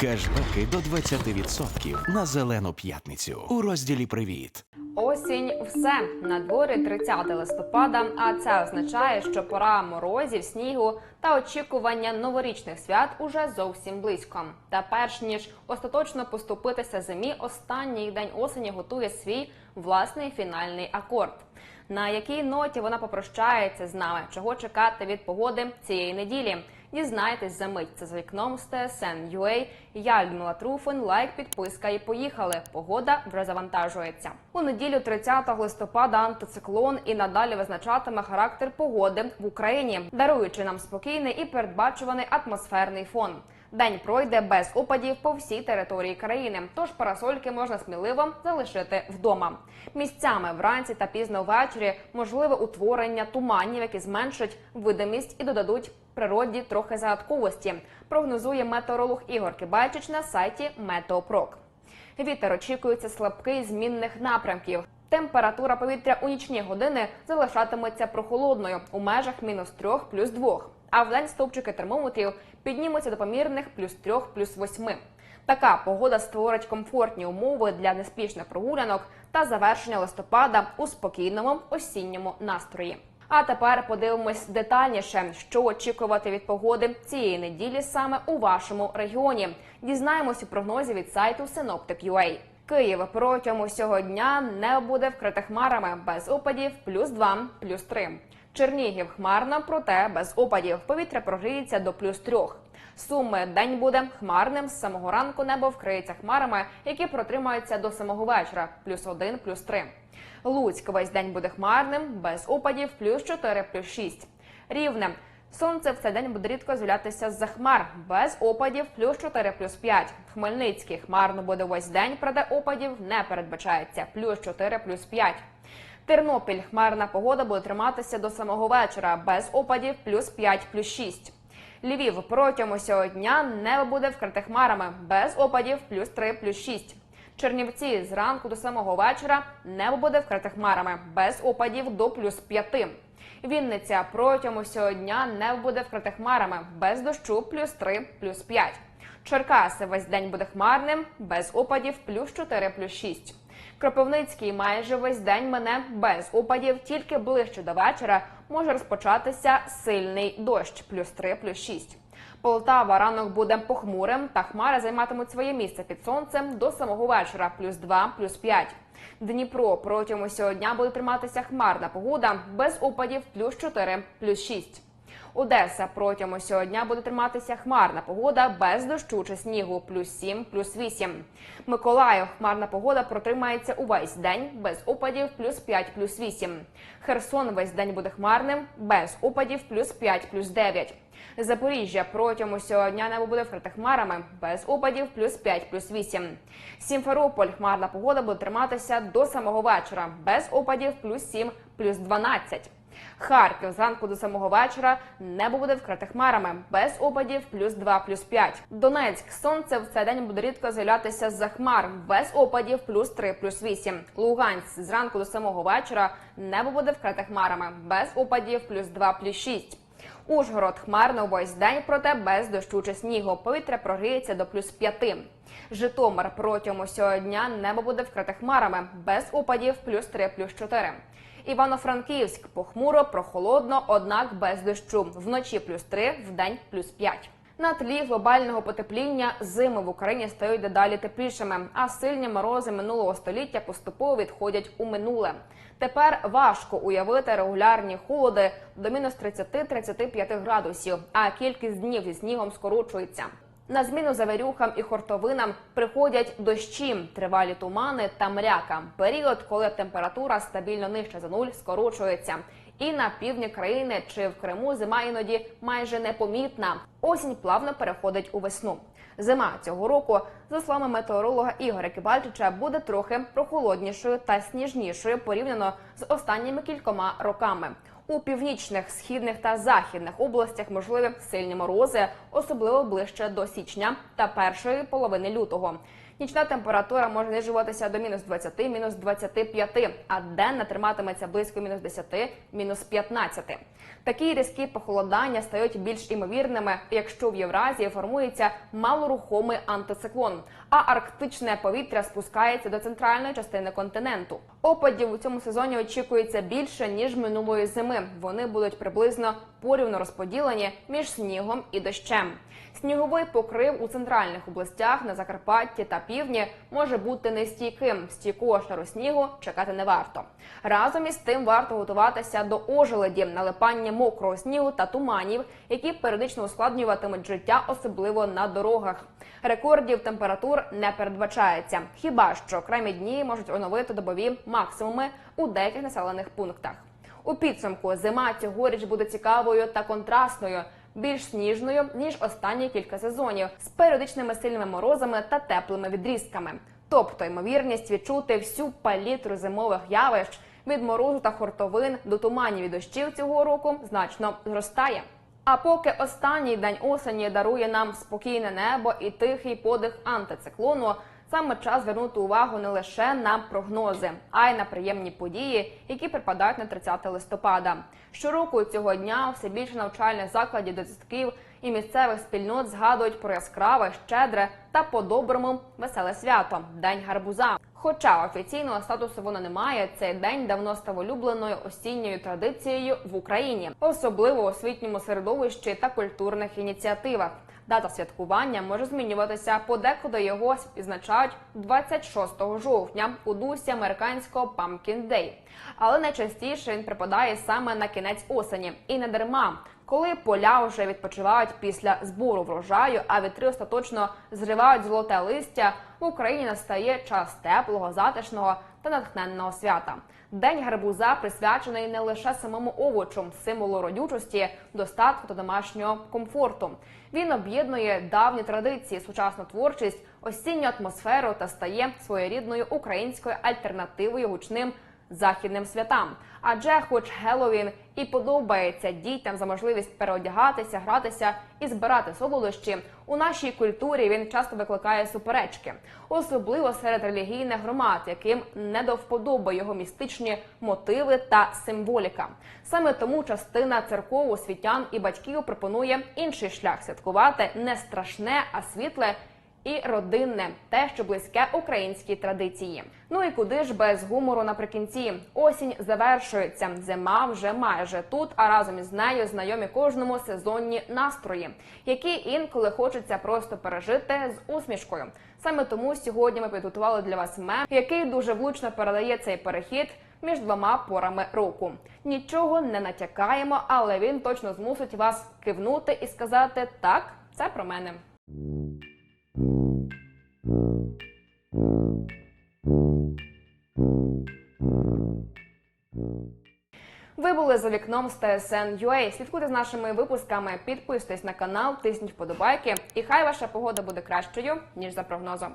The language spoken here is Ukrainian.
Кешбеки до 20% на зелену п'ятницю у розділі Привіт. Осінь все на дворі 30 листопада. А це означає, що пора морозів, снігу та очікування новорічних свят уже зовсім близько. Та перш ніж остаточно поступитися зимі, останній день осені готує свій власний фінальний акорд. На якій ноті вона попрощається з нами, чого чекати від погоди цієї неділі. Дізнайтесь за мить. Це за вікном з TSN UA. Я Людмила Труфин. Лайк, підписка і поїхали. Погода вже завантажується. У неділю 30 листопада антициклон і надалі визначатиме характер погоди в Україні, даруючи нам спокійний і передбачуваний атмосферний фон. День пройде без опадів по всій території країни, тож парасольки можна сміливо залишити вдома. Місцями вранці та пізно ввечері можливе утворення туманів, які зменшать видимість і додадуть природі трохи загадковості. Прогнозує метеоролог Ігор Кибальчич на сайті Метеопрок. Вітер очікується слабкий змінних напрямків. Температура повітря у нічні години залишатиметься прохолодною у межах мінус 3 плюс 2. А вдень стовпчики термометрів піднімуться до помірних плюс 3 плюс 8. Така погода створить комфортні умови для неспішних прогулянок та завершення листопада у спокійному осінньому настрої. А тепер подивимось детальніше, що очікувати від погоди цієї неділі саме у вашому регіоні. Дізнаємось у прогнозі від сайту Synoptic.ua. Київ протягом усього дня не буде вкрите хмарами без опадів плюс 2, плюс 3. Чернігів хмарно, проте без опадів. Повітря прогріється до плюс 3. Суми день буде хмарним. З самого ранку небо вкриється хмарами, які протримаються до самого вечора. Плюс 1, плюс 3. Луцьк весь день буде хмарним, без опадів, плюс 4, плюс 6. Рівне. Сонце в цей день буде рідко з'являтися з-за хмар, без опадів, плюс 4, плюс 5. В Хмельницький хмарно буде весь день, проте опадів не передбачається, плюс 4, плюс 5. Тернопіль хмарна погода буде триматися до самого вечора, без опадів, плюс 5, плюс 6. Львів протягом усього дня небо буде вкрите хмарами, без опадів, плюс 3, плюс 6. Чернівці зранку до самого вечора небо буде вкрите хмарами, без опадів до плюс 5. Вінниця протягом усього дня не буде вкрите хмарами, без дощу плюс 3, плюс 5. Черкаси весь день буде хмарним, без опадів плюс 4, плюс 6. Кропивницький майже весь день мене без опадів, тільки ближче до вечора може розпочатися сильний дощ плюс 3, плюс 6. Полтава ранок буде похмурим, та хмари займатимуть своє місце під сонцем до самого вечора плюс 2, плюс 5. Дніпро протягом усього дня буде триматися хмарна погода без опадів плюс 4, плюс 6. Одеса протягом усього дня буде триматися хмарна погода без дощу чи снігу плюс 7, плюс 8. Миколаїв хмарна погода протримається увесь день без опадів плюс 5, плюс 8. Херсон весь день буде хмарним без опадів плюс 5, плюс 9. Запоріжжя протягом усього дня небо буде вкрите хмарами без опадів плюс 5, плюс 8. Сімферополь хмарна погода буде триматися до самого вечора без опадів плюс 7, плюс 12. Харків зранку до самого вечора небо буде вкрите хмарами без опадів плюс 2, плюс 5. Донецьк сонце в цей день буде рідко з'являтися з-за хмар без опадів плюс 3, плюс 8. Луганськ зранку до самого вечора небо буде вкрите хмарами без опадів плюс 2, плюс 6. Ужгород хмарно весь день, проте без дощу чи снігу. Повітря прогріється до плюс 5. Житомир протягом усього дня небо буде вкрите хмарами без опадів плюс 3, плюс 4. Івано-Франківськ похмуро, прохолодно, однак без дощу. Вночі плюс 3, вдень плюс 5. На тлі глобального потепління зими в Україні стають дедалі теплішими, а сильні морози минулого століття поступово відходять у минуле. Тепер важко уявити регулярні холоди до мінус 30-35 градусів, а кількість днів зі снігом скорочується. На зміну завірюхам і хортовинам приходять дощі, тривалі тумани та мряка. Період, коли температура стабільно нижче за нуль, скорочується. І на півдні країни чи в Криму зима іноді майже непомітна. Осінь плавно переходить у весну. Зима цього року, за словами метеоролога Ігоря Кибальчича, буде трохи прохолоднішою та сніжнішою порівняно з останніми кількома роками. У північних, східних та західних областях можливі сильні морози, особливо ближче до січня та першої половини лютого. Нічна температура може знижуватися до мінус 20, мінус 25, а денна триматиметься близько мінус 10, мінус 15. Такі різкі похолодання стають більш імовірними, якщо в Євразії формується малорухомий антициклон, а арктичне повітря спускається до центральної частини континенту. Опадів у цьому сезоні очікується більше ніж минулої зими. Вони будуть приблизно порівно розподілені між снігом і дощем. Сніговий покрив у центральних областях на Закарпатті та півдні може бути нестійким. Стійкого шару снігу чекати не варто. Разом із тим варто готуватися до ожеледі, налипання мокрого снігу та туманів, які періодично ускладнюватимуть життя, особливо на дорогах. Рекордів температур не передбачається. Хіба що окремі дні можуть оновити добові максимуми у деяких населених пунктах. У підсумку зима цьогоріч буде цікавою та контрастною, більш сніжною ніж останні кілька сезонів, з періодичними сильними морозами та теплими відрізками. Тобто ймовірність відчути всю палітру зимових явищ від морозу та хуртовин до туманів і дощів цього року значно зростає. А поки останній день осені дарує нам спокійне небо і тихий подих антициклону, саме час звернути увагу не лише на прогнози, а й на приємні події, які припадають на 30 листопада. Щороку цього дня все більше навчальних закладів, дитсадків і місцевих спільнот згадують про яскраве, щедре та по-доброму веселе свято День гарбуза. Хоча офіційного статусу воно не має, цей день давно став улюбленою осінньою традицією в Україні, особливо у освітньому середовищі та культурних ініціативах. Дата святкування може змінюватися, подекуди його відзначають 26 жовтня у дусі американського Pumpkin Day. Але найчастіше він припадає саме на кінець осені і не дарма. Коли поля вже відпочивають після збору врожаю, а вітри остаточно зривають золоте листя, в Україні настає час теплого, затишного та натхненного свята. День гарбуза присвячений не лише самому овочу, символу родючості, достатку та домашнього комфорту. Він об'єднує давні традиції, сучасну творчість, осінню атмосферу та стає своєрідною українською альтернативою гучним західним святам. Адже, хоч Геловін і подобається дітям за можливість переодягатися, гратися і збирати солодощі, у нашій культурі він часто викликає суперечки, особливо серед релігійних громад, яким не до вподоби його містичні мотиви та символіка. Саме тому частина церков, освітян і батьків пропонує інший шлях святкувати не страшне, а світле і родинне, те, що близьке українській традиції. Ну і куди ж без гумору наприкінці? Осінь завершується, зима вже майже тут, а разом із нею знайомі кожному сезонні настрої, які інколи хочеться просто пережити з усмішкою. Саме тому сьогодні ми підготували для вас мем, який дуже влучно передає цей перехід. Між двома порами року нічого не натякаємо, але він точно змусить вас кивнути і сказати так, це про мене. Ви були за вікном з TSN.ua. Слідкуйте з нашими випусками, підписуйтесь на канал, тисніть вподобайки, і хай ваша погода буде кращою ніж за прогнозом.